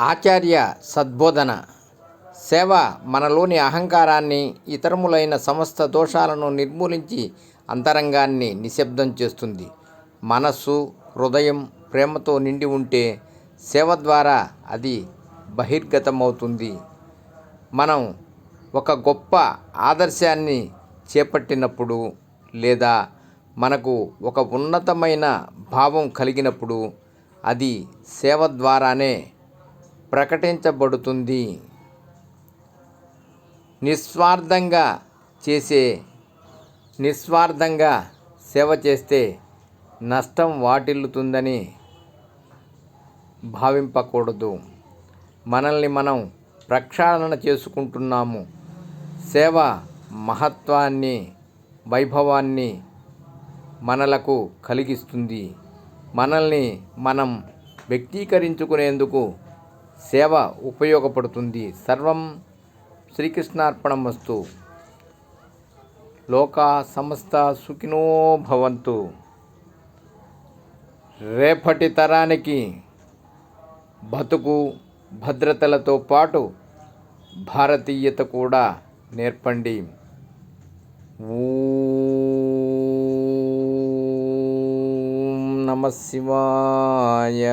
ఆచార్య సద్బోధన. సేవ మనలోని అహంకారాన్ని ఇతరములైన సమస్త దోషాలను నిర్మూలించి అంతరంగాన్ని నిశ్శబ్దం చేస్తుంది. మనస్సు హృదయం ప్రేమతో నిండి ఉంటే సేవ ద్వారా అది బహిర్గతమవుతుంది. మనం ఒక గొప్ప ఆదర్శాన్ని చేపట్టినప్పుడు లేదా మనకు ఒక ఉన్నతమైన భావం కలిగినప్పుడు అది సేవ ద్వారానే ప్రకటించబడుతుంది. నిస్వార్థంగా చేసే నిస్వార్థంగా సేవ చేస్తే నష్టం వాటిల్లుతుందని భావింపకూడదు. మనల్ని మనం ప్రక్షాళన చేసుకుంటున్నాము. సేవ మహత్వాన్ని వైభవాన్ని మనలకు కలిగిస్తుంది. మనల్ని మనం వ్యక్తీకరించుకునేందుకు సేవ ఉపయోగపడుతుంది. సర్వం శ్రీకృష్ణార్పణం వస్తు లోకా సమస్త సుఖినో భవంతు. రేపటి తరానికి బతుకు భద్రతలతో పాటు భారతీయత కూడా నేర్పండి. ఊ నమ శివాయ.